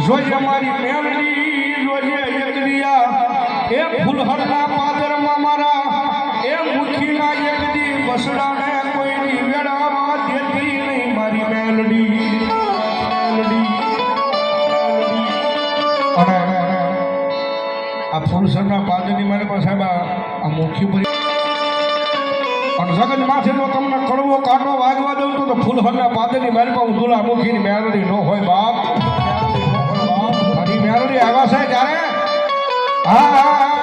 જોઈએ મારી મેળડી જોઈએ એકડિયા એ ફૂલહરના પાદરમાં મારા, એ મુઠીના એકડી વસડાને કોઈની વેળામાં દેતી નહીં મારી મેલડી અને આ ફૂલસરના પાદરની મારે પાસે સાહેબ, આ મુઠી પર અને જગત માથેનો તમને કડવો કાઢો વાગવા દઉં તો ફૂલહરના પાદરની મારી પાસે દુલા મુખીની મેળડી ન હોય બાપ. આવ્યા છે ત્યારે? હા હા.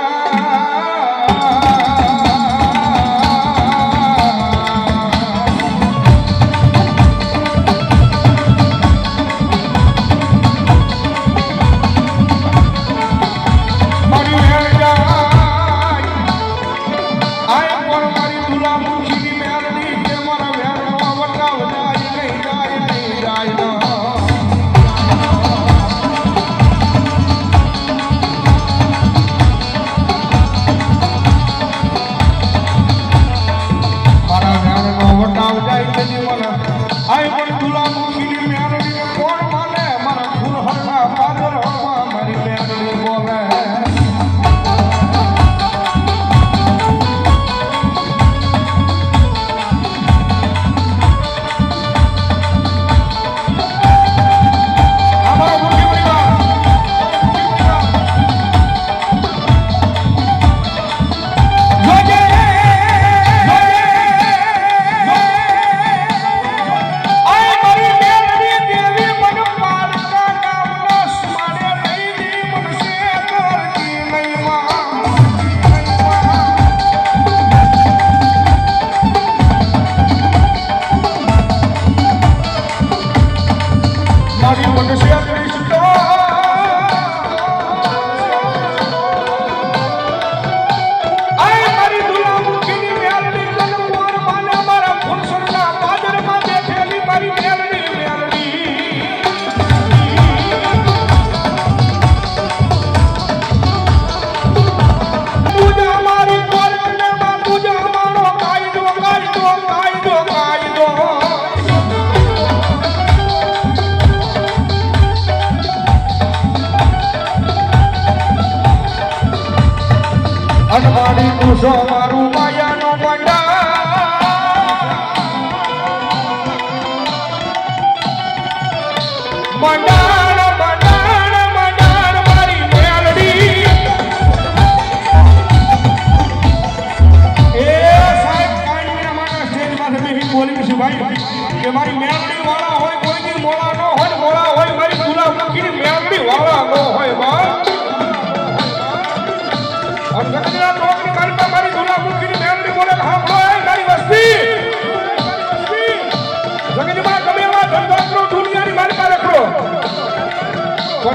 સવારું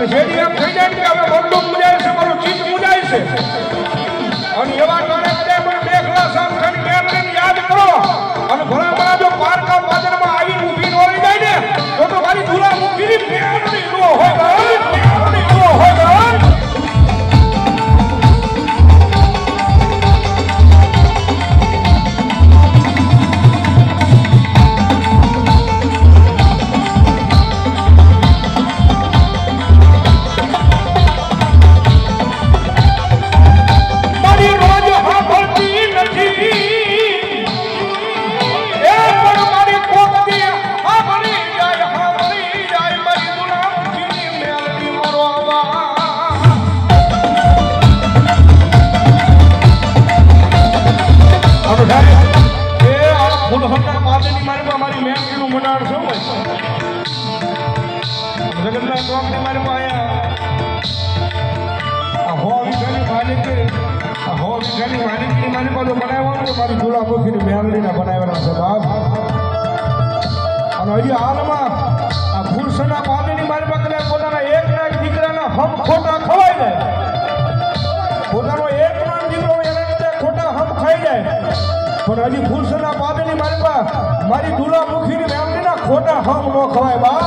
ஒரு பேட்டி છે હાલમાં આ ફૂલસના પાદની મારી પાસે પોતાના એક નાક દીકરાના હમ ખોટા ખવાઈ જાય. પોતાનો એક નાક દીકરો એના રીતે ખોટા હમ ખાઈ જાય. પણ હજી ફૂલસના પાદની મારી પાસે મારી દુલા મુખીની મેમરીના ખોટા હમ ન ખવાય બા.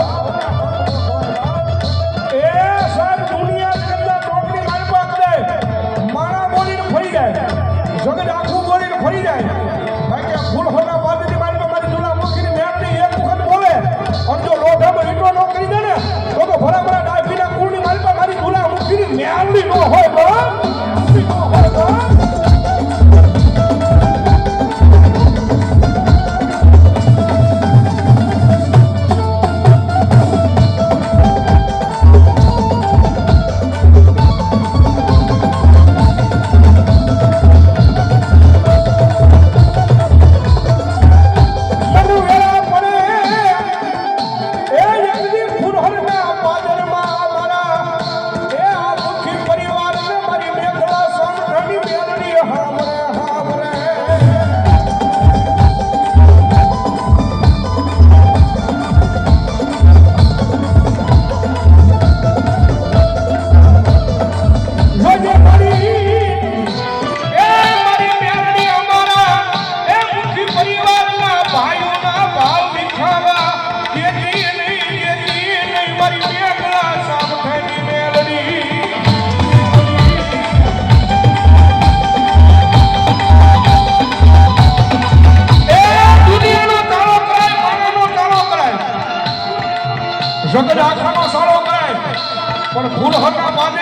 ধর্ম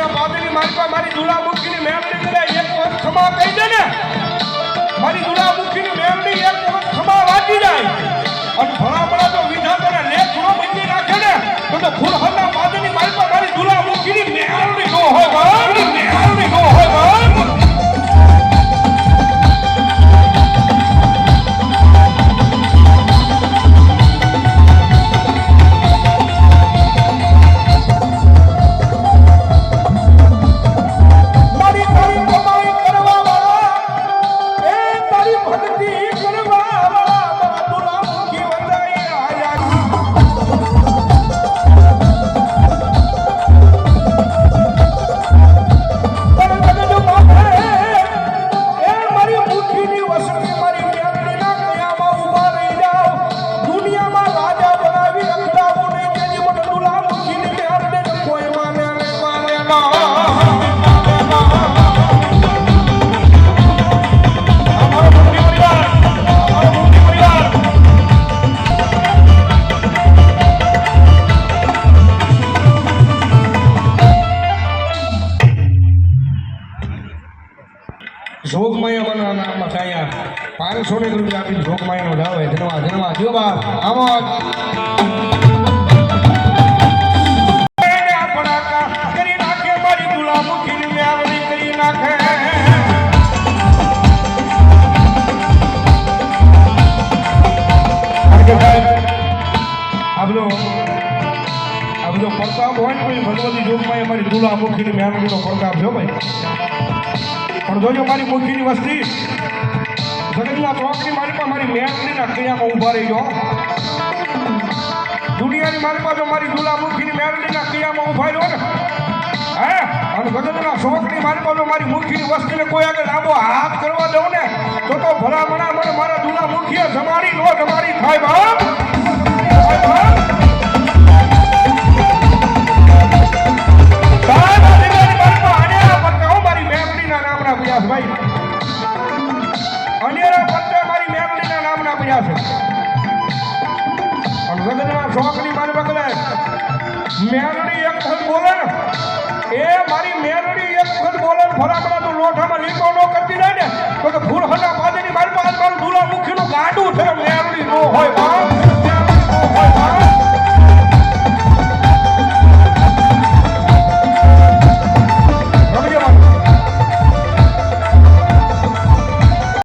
આ ફૂલસરના બાદની મારી મારી દુલા મુખીની મેમની કરે એક વખત ખમા કહી દે ને. મારી દુલા મુખીની મેમડી એક વખત ખમા વાંચી જાય. અને ભલામણા તો વિધા કરે લે ગુનો બંધી રાખે ને. તો ફૂલ હરના બાદની મારી પાસે મારી દુલા મુખીની મેળની નો હોય જોગમાયા બના નામ થાય પાંચસો ને રૂપિયા આપીને જોગમાયાનો હોય. ધનવા ધનવા જો બાપ, આવો કરી નાખે, મારી દુલા મુખીની મેળવી કરી નાખે. કારણ કે સાહેબ, આ બધો આ બધો પ્રતાપ હોય ને ભગવતી જોગમાં અમારી દુલા મુખીની મેળવીનો પ્રતાપ જો ભાઈ. પણ જોજો મારી મુખીની વસ્તી. જગતના ચોકની પણ મારી મેળવીના કયામાં ઊભા રહી જો દુનિયાની મારી પાસે મારી દુલા મુખીની મેળવીના ક્રિયામાં ઊભા રહ્યો ને, હે? અને ગગનના શોખની મારી પાસે મારી મુખીની વસ્તીને કોઈ આગળ લાંબો હાથ કરવા દઉં ને, તો તો ભલા મણા મને મારા દુલા મુખીએ જમાડી નો જમાડી. થાય બાપ!